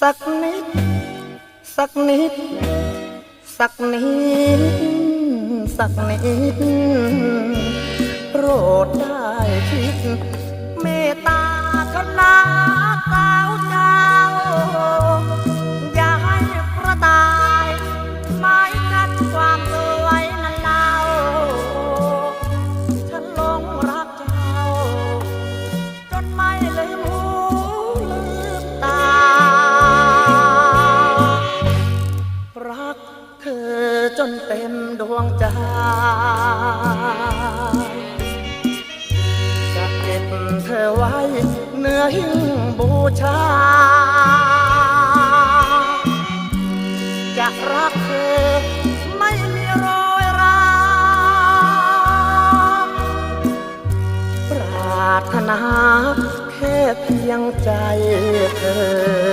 สักนิด สักนิด สักนิด สักนิดโปรดได้คิด เมตตาธนา จนเต็มดวงใจจะเก็บเธอไว้เนื้อหิ้งบูชา จะรักเธอไม่มีโรยราปรารถนาแค่เพียงใจเธอ